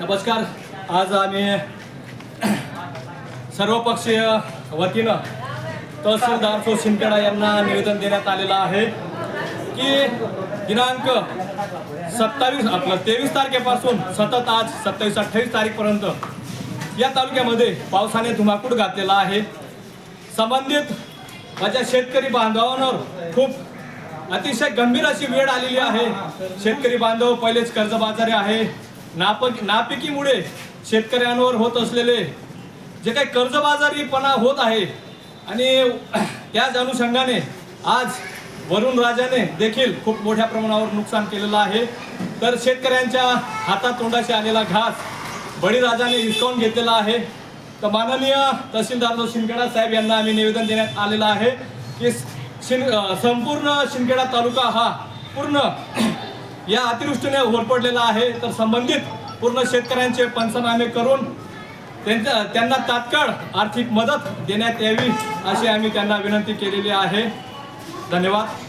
नमस्कार. आज आम्ही सर्वपक्षीय वतीनं तहसीलदार सो शिंदेडा यांना निवेदन देण्यात आलेलं आहे की दिनांक सत्तावीस आपलं तेवीस तारखेपासून सतत आज सत्तावीस अठ्ठावीस तारीखपर्यंत या तालुक्यामध्ये पावसाने धुमाकूड घातलेला आहे. संबंधित माझ्या शेतकरी बांधवांवर खूप अतिशय गंभीर अशी वेळ आलेली आहे. शेतकरी बांधव पहिलेच कर्जबाजारी आहे. नाप नापिकीमुळे शेतकऱ्यांवर होत असलेले जे काही कर्जबाजारीपणा होत आहे आणि त्याच अनुषंगाने आज वरुण राजाने देखील खूप मोठ्या प्रमाणावर नुकसान केलेलं आहे. तर शेतकऱ्यांच्या हातात तोंडाशी आलेला घास बळीराजाने हिसकावून घेतलेला आहे. तर माननीय तहसीलदार जो शिंदखेडा साहेब यांना आम्ही निवेदन देण्यात आलेलं आहे की शिन संपूर्ण शिंदखेडा तालुका हा पूर्ण या अतिवृष्टीने होरपडलेला आहे. तर संबंधित पूर्ण शेतकऱ्यांचे पंचनामे करून त्यांच्या त्यांना तात्काळ आर्थिक मदत देण्यात यावी अशी आम्ही त्यांना विनंती केलेली आहे. धन्यवाद.